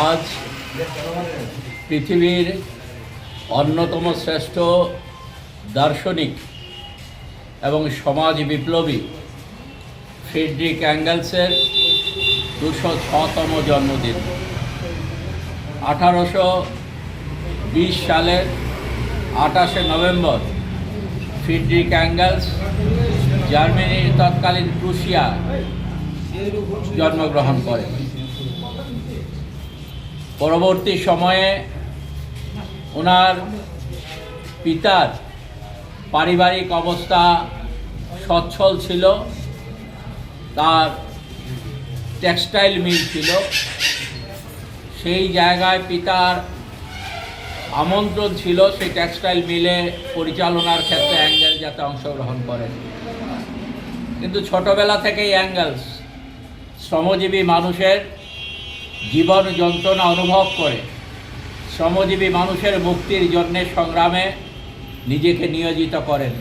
আজ পৃথিবীর অন্যতম শ্রেষ্ঠ দার্শনিক এবং সমাজ বিপ্লবী ফ্রেডরিক অ্যাঙ্গেলসের দুশো ছতম জন্মদিন। আঠারোশো বিশ সালের আঠাশে নভেম্বর ফ্রিডরিক অ্যাঙ্গেলস জার্মানির তৎকালীন প্রুশিয়া জন্মগ্রহণ করেন। পরবর্তী সময়ে ওনার পিতার পারিবারিক অবস্থা সচ্ছল ছিল, তার টেক্সটাইল মিল ছিল। সেই জায়গায় পিতার আমন্ত্রণ ছিল সেই টেক্সটাইল মিলে পরিচালনার ক্ষেত্রে অ্যাঙ্গেল যাতে অংশগ্রহণ করেন কিন্তু ছোটবেলা থেকেই অ্যাঙ্গেলস শ্রমজীবী মানুষের জীবন যন্ত্রণা অনুভব করে। শ্রমজীবী মানুষের মুক্তির জন্যে সংগ্রামে নিজেকে নিয়োজিত করেন।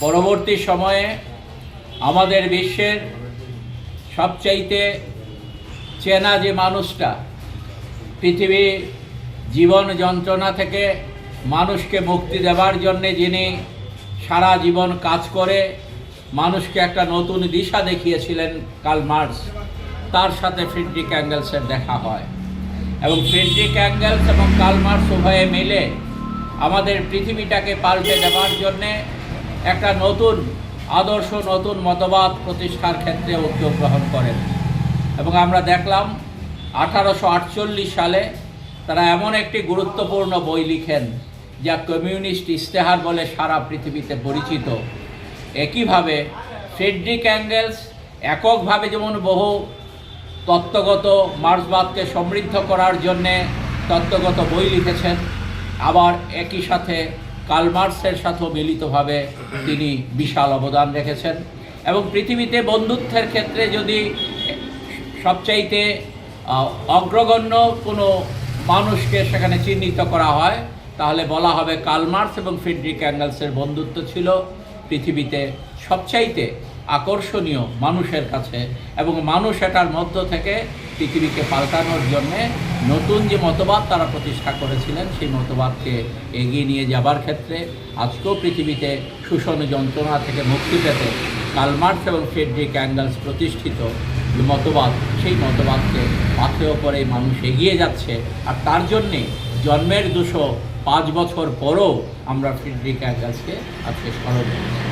পরবর্তী সময়ে আমাদের বিশ্বের সবচাইতে চেনা যে মানুষটা, পৃথিবী জীবন যন্ত্রণা থেকে মানুষকে মুক্তি দেওয়ার জন্যে যিনি সারা জীবন কাজ করে, মানুষকে একটা নতুন দিশা দেখিয়েছিলেন কাল মার্কস। তার সাথে ফ্রিডরিক অ্যাঙ্গেলসের দেখা হয়। এবং ফ্রিডরিক অ্যাঙ্গেলস এবং কাল মার্কস উভয়ে মিলে আমাদের পৃথিবীটাকে পাল্টে দেওয়ার জন্যে একটা নতুন আদর্শ, নতুন মতবাদ প্রতিষ্ঠার ক্ষেত্রে উদ্যোগ গ্রহণ করেন। এবং আমরা দেখলাম আঠারোশো আটচল্লিশ সালে তারা এমন একটি গুরুত্বপূর্ণ বই লিখেন, যা কমিউনিস্ট ইস্তেহার বলে সারা পৃথিবীতে পরিচিত। একইভাবে ফ্রেডরিক অ্যাঙ্গেলস এককভাবে যেমন বহু তত্ত্বগত মার্ক্সবাদকে সমৃদ্ধ করার জন্যে তত্ত্বগত বই লিখেছেন। আবার একই সাথে কালমার্সের সাথেও মিলিতভাবে তিনি বিশাল অবদান রেখেছেন। এবং পৃথিবীতে বন্ধুত্বের ক্ষেত্রে যদি সবচাইতে অগ্রগণ্য কোনো মানুষকে সেখানে চিহ্নিত করা হয়, তাহলে বলা হবে কালমার্স এবং ফ্রিডরিক অ্যাঙ্গেলসের বন্ধুত্ব ছিল পৃথিবীতে সবচাইতে আকর্ষণীয় মানুষের কাছে এবং মানুষ এটার মধ্য থেকে পৃথিবীকে পাল্টানোর জন্যে নতুন যে মতবাদ তারা প্রতিষ্ঠা করেছিলেন, সেই মতবাদকে এগিয়ে নিয়ে যাবার ক্ষেত্রে আজকেও পৃথিবীতে শোষণ যন্ত্রণা থেকে মুক্তি পেতে কালমার্স এবং ফ্রেডরিক অ্যাঙ্গেলস প্রতিষ্ঠিত মতবাদ, সেই মতবাদকে পাথেয় করে মানুষ এগিয়ে যাচ্ছে। আর তার জন্যে জন্মের দুশো পাঁচ বছর পরও আমরা ফ্রেডরিক অ্যাঙ্গেলসকে আজকে স্মরণ করছি।